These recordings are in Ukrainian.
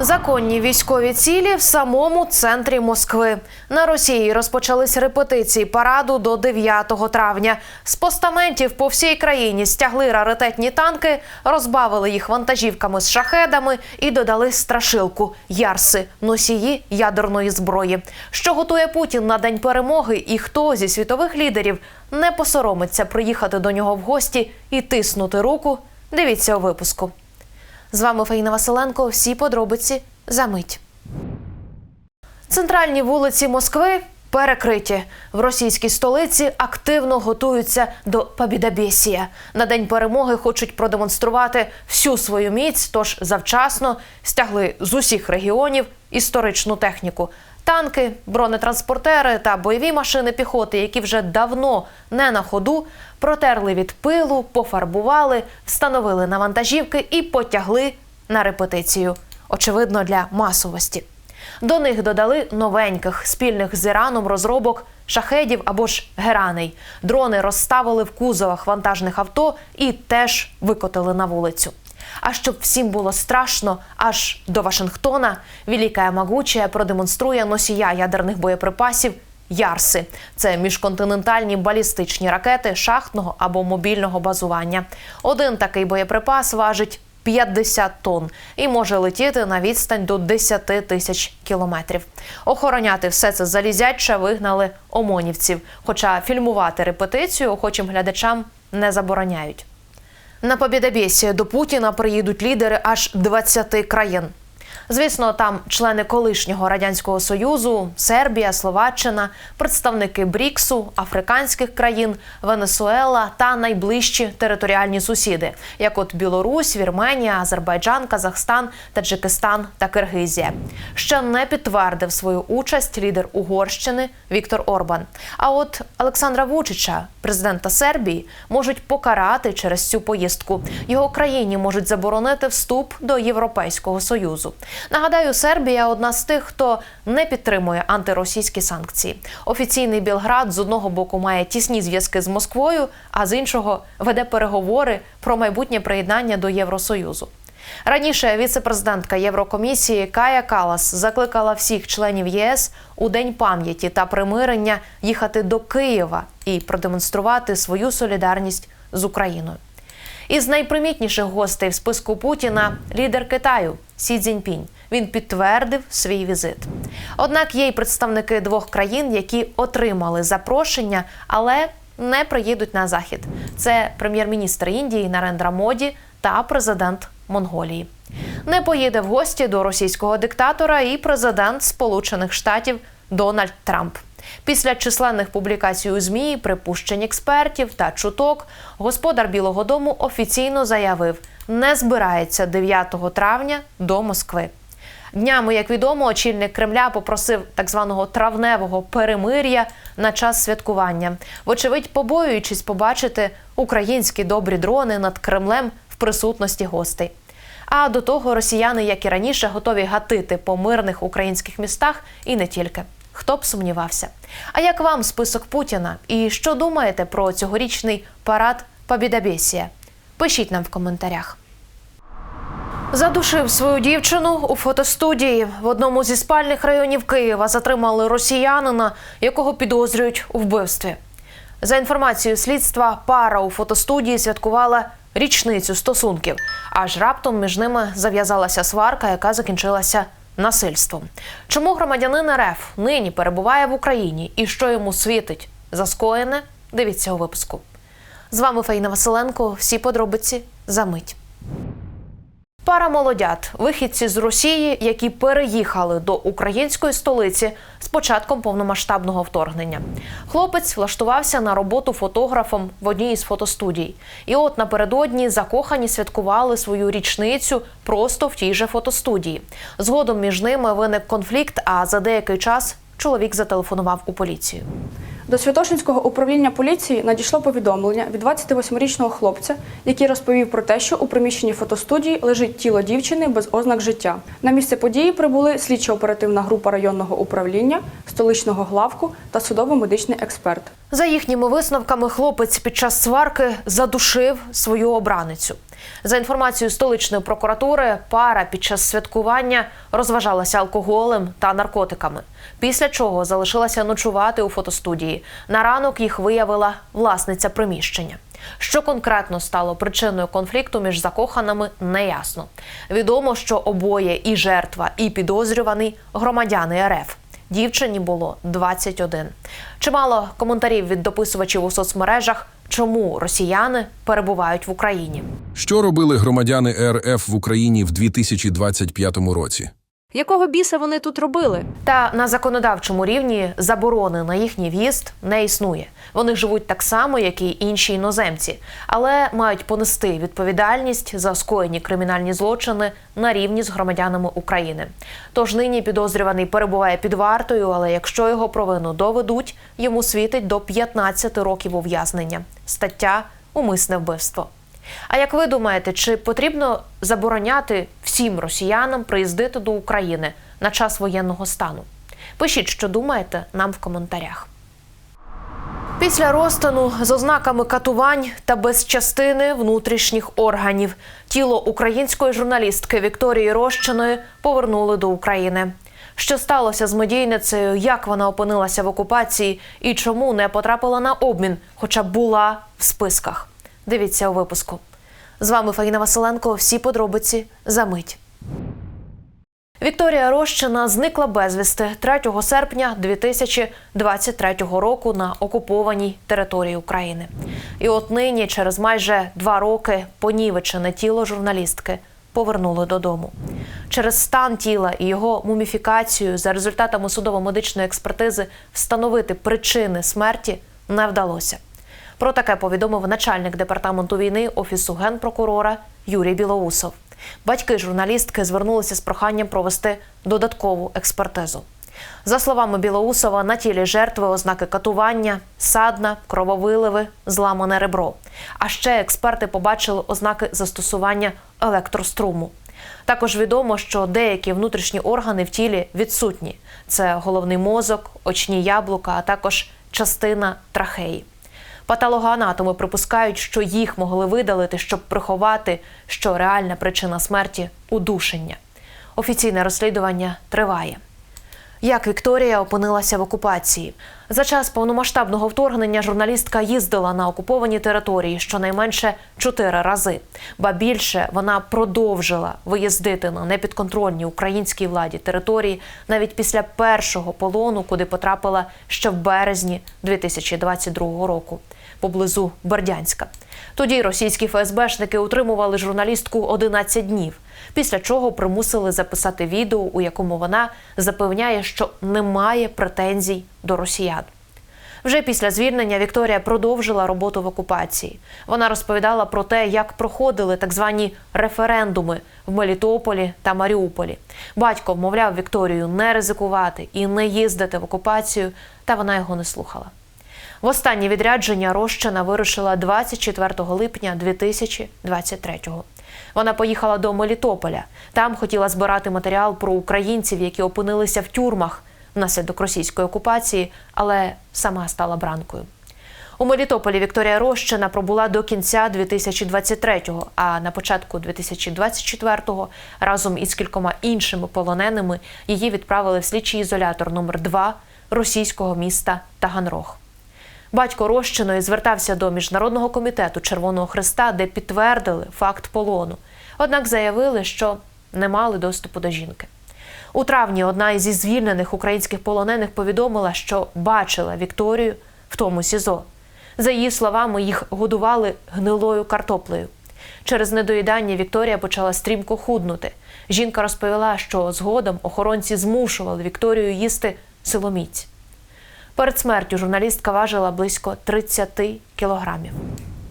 Законні військові цілі в самому центрі Москви. На Росії розпочались репетиції параду до 9 травня. З постаментів по всій країні стягли раритетні танки, розбавили їх вантажівками з шахедами і додали страшилку ярси носії ядерної зброї. Що готує Путін на день перемоги, і хто зі світових лідерів не посоромиться приїхати до нього в гості і тиснути руку? Дивіться у випуску. З вами Фаїна Василенко. Всі подробиці за мить. Центральні вулиці Москви перекриті. В російській столиці активно готуються до Побідабєсія. На день перемоги хочуть продемонструвати всю свою міць, тож завчасно стягли з усіх регіонів історичну техніку. Танки, бронетранспортери та бойові машини піхоти, які вже давно не на ходу, протерли від пилу, пофарбували, встановили на вантажівки і потягли на репетицію. Очевидно, для масовості. До них додали новеньких спільних з Іраном розробок шахедів або ж гераней. Дрони розставили в кузовах вантажних авто і теж викотили на вулицю. А щоб всім було страшно, аж до Вашингтона Велика Могучая продемонструє носія ядерних боєприпасів Ярси. Це міжконтинентальні балістичні ракети шахтного або мобільного базування. Один такий боєприпас важить 50 тонн і може летіти на відстань до 10 тисяч кілометрів. Охороняти все це залізяче вигнали омонівців. Хоча фільмувати репетицію охочим глядачам не забороняють. На Побєдобєсі до Путіна приїдуть лідери аж 20 країн. Звісно, там члени колишнього радянського союзу, Сербія, Словаччина, представники Бріксу, африканських країн, Венесуела та найближчі територіальні сусіди, як от Білорусь, Вірменія, Азербайджан, Казахстан, Таджикистан та Киргизія. Ще не підтвердив свою участь лідер Угорщини Віктор Орбан. А от Олександра Вучича, президента Сербії, можуть покарати через цю поїздку. Його країні можуть заборонити вступ до Європейського союзу. Нагадаю, Сербія одна з тих, хто не підтримує антиросійські санкції. Офіційний Білград з одного боку має тісні зв'язки з Москвою, а з іншого веде переговори про майбутнє приєднання до Євросоюзу. Раніше віце-президентка Єврокомісії Кая Калас закликала всіх членів ЄС у день пам'яті та примирення їхати до Києва і продемонструвати свою солідарність з Україною. Із найпримітніших гостей в списку Путіна лідер Китаю Сі Цзіньпінь. Він підтвердив свій візит. Однак є й представники двох країн, які отримали запрошення, але не приїдуть на захід. Це прем'єр-міністр Індії Нарендра Моді та президент Монголії. Не поїде в гості до російського диктатора і президент Сполучених Штатів Дональд Трамп. Після численних публікацій у змі, припущень експертів та чуток, господар Білого Дому офіційно заявив, не збирається 9 травня до Москви. Днями, як відомо, очільник Кремля попросив так званого травневого перемир'я на час святкування, вочевидь, побоюючись побачити українські добрі дрони над Кремлем в присутності гостей. А до того росіяни, як і раніше, готові гатити по мирних українських містах і не тільки. Хто б сумнівався? А як вам список Путіна? І що думаєте про цьогорічний парад Побідобєсія? Пишіть нам в коментарях. Задушив свою дівчину у фотостудії. В одному зі спальних районів Києва затримали росіянина, якого підозрюють у вбивстві. За інформацією слідства, пара у фотостудії святкувала річницю стосунків. Аж раптом між ними зав'язалася сварка, яка закінчилася насильством. Чому громадянин РФ нині перебуває в Україні і що йому світить за скоєне? Дивіться у випуску. З вами Фаїна Василенко. Всі подробиці за мить. Пара молодят, вихідці з Росії, які переїхали до української столиці з початком повномасштабного вторгнення. Хлопець влаштувався на роботу фотографом в одній із фотостудій. І от напередодні закохані святкували свою річницю просто в тій же фотостудії. Згодом між ними виник конфлікт. А за деякий час чоловік зателефонував у поліцію. До Святошинського управління поліції надійшло повідомлення від 28-річного хлопця, який розповів про те, що у приміщенні фотостудії лежить тіло дівчини без ознак життя. На місце події прибули слідчо-оперативна група районного управління, столичного главку та судово-медичний експерт. За їхніми висновками, хлопець під час сварки задушив свою обраницю. За інформацією столичної прокуратури, пара під час святкування розважалася алкоголем та наркотиками. Після чого залишилася ночувати у фотостудії. На ранок їх виявила власниця приміщення. Що конкретно стало причиною конфлікту між закоханими, неясно. Відомо, що обоє і жертва, і підозрюваний громадяни РФ. Дівчині було 21. Чимало коментарів від дописувачів у соцмережах, чому росіяни перебувають в Україні. Що робили громадяни РФ в Україні в 2025 році? Якого біса вони тут робили? Та на законодавчому рівні заборони на їхній в'їзд не існує. Вони живуть так само, як і інші іноземці, але мають понести відповідальність за скоєні кримінальні злочини на рівні з громадянами України. Тож нині підозрюваний перебуває під вартою, але якщо його провину доведуть, йому світить до 15 років ув'язнення. Стаття умисне вбивство. А як ви думаєте, чи потрібно забороняти всім росіянам приїздити до України на час воєнного стану? Пишіть, що думаєте, нам в коментарях. Після розтину з ознаками катувань та без частини внутрішніх органів тіло української журналістки Вікторії Рощиної повернули до України. Що сталося з медійницею, як вона опинилася в окупації і чому не потрапила на обмін, хоча була в списках? Дивіться у випуску. З вами Фаїна Василенко. Всі подробиці за мить. Вікторія Рощина зникла безвісти 3 серпня 2023 року на окупованій території України. І от нині, через майже два роки, понівечене тіло журналістки повернули додому. Через стан тіла і його муміфікацію за результатами судово-медичної експертизи встановити причини смерті не вдалося. Про таке повідомив начальник департаменту війни офісу генпрокурора Юрій Білоусов. Батьки журналістки звернулися з проханням провести додаткову експертизу. За словами Білоусова, на тілі жертви ознаки катування, садна, крововиливи, зламане ребро. А ще експерти побачили ознаки застосування електроструму. Також відомо, що деякі внутрішні органи в тілі відсутні: це головний мозок, очні яблука, а також частина трахеї. Патологоанатоми припускають, що їх могли видалити, щоб приховати, що реальна причина смерті удушення. Офіційне розслідування триває. Як Вікторія опинилася в окупації? За час повномасштабного вторгнення журналістка їздила на окуповані території щонайменше чотири рази. Ба більше вона продовжила виїздити на непідконтрольні українській владі території навіть після першого полону, куди потрапила ще в березні 2022 року, поблизу Бердянська. Тоді російські ФСБшники утримували журналістку 11 днів, після чого примусили записати відео, у якому вона запевняє, що немає претензій до росіян. Вже після звільнення Вікторія продовжила роботу в окупації. Вона розповідала про те, як проходили так звані референдуми в Мелітополі та Маріуполі. Батько вмовляв Вікторію не ризикувати і не їздити в окупацію, та вона його не слухала. Востаннє відрядження Рощина вирушила 24 липня 2023-го. Вона поїхала до Мелітополя. Там хотіла збирати матеріал про українців, які опинилися в тюрмах внаслідок російської окупації, але сама стала бранкою. У Мелітополі Вікторія Рощина пробула до кінця 2023-го, а на початку 2024-го разом із кількома іншими полоненими її відправили в слідчий ізолятор номер 2 російського міста Таганрог. Батько Рощиної звертався до міжнародного комітету Червоного Христа, де підтвердили факт полону. Однак заявили, що не мали доступу до жінки. У травні одна із звільнених українських полонених повідомила, що бачила Вікторію в тому СІЗО. За її словами, їх годували гнилою картоплею. Через недоїдання Вікторія почала стрімко худнути. Жінка розповіла, що згодом охоронці змушували Вікторію їсти силоміць. Перед смертю журналістка важила близько 30 кілограмів.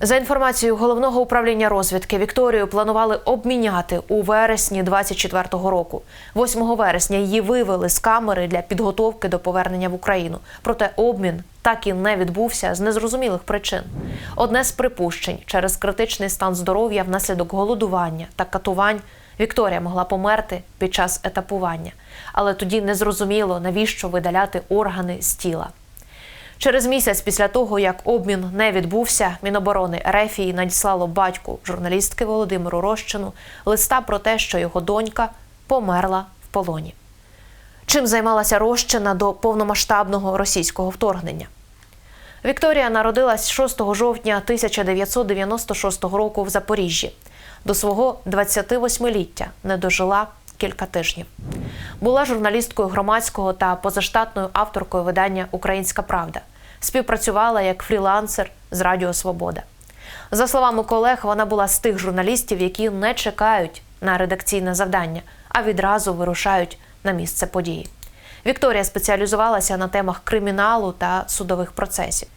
За інформацією головного управління розвідки, Вікторію планували обміняти у вересні 24-го року. 8 вересня її вивели з камери для підготовки до повернення в Україну. Проте обмін так і не відбувся з незрозумілих причин. Одне з припущень через критичний стан здоров'я внаслідок голодування та катувань Вікторія могла померти під час етапування, але тоді не зрозуміло, навіщо видаляти органи з тіла. Через місяць після того, як обмін не відбувся, Міноборони Ерефії надіслало батьку журналістки Володимиру Рощину листа про те, що його донька померла в полоні. Чим займалася Рощина до повномасштабного російського вторгнення? Вікторія народилась 6 жовтня 1996 року в Запоріжжі. До свого 28-ліття не дожила кілька тижнів. Була журналісткою громадського та позаштатною авторкою видання Українська Правда. Співпрацювала як фрілансер з Радіо Свобода. За словами колег, вона була з тих журналістів, які не чекають на редакційне завдання, а відразу вирушають на місце події. Вікторія спеціалізувалася на темах криміналу та судових процесів.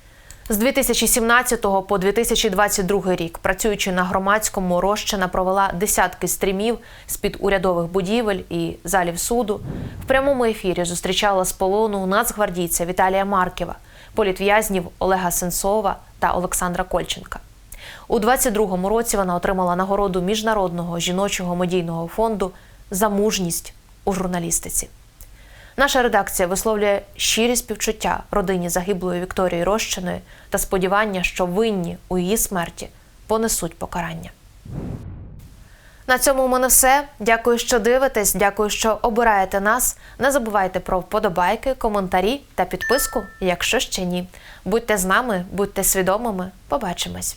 З 2017 по 2022 рік, працюючи на громадському, Рощина провела десятки стрімів з під урядових будівель і залів суду. В прямому ефірі зустрічала з полону нацгвардійця Віталія Марківа, політв'язнів Олега Сенцова та Олександра Кольченка. У 22-му році вона отримала нагороду міжнародного жіночого медійного фонду за мужність у журналістиці. Наша редакція висловлює щирі співчуття родині загиблої Вікторії Рощиної та сподівання, що винні у її смерті понесуть покарання. На цьому у мене все. Дякую, що дивитесь. Дякую, що обираєте нас. Не забувайте про вподобайки, коментарі та підписку, якщо ще ні. Будьте з нами, будьте свідомими. Побачимось.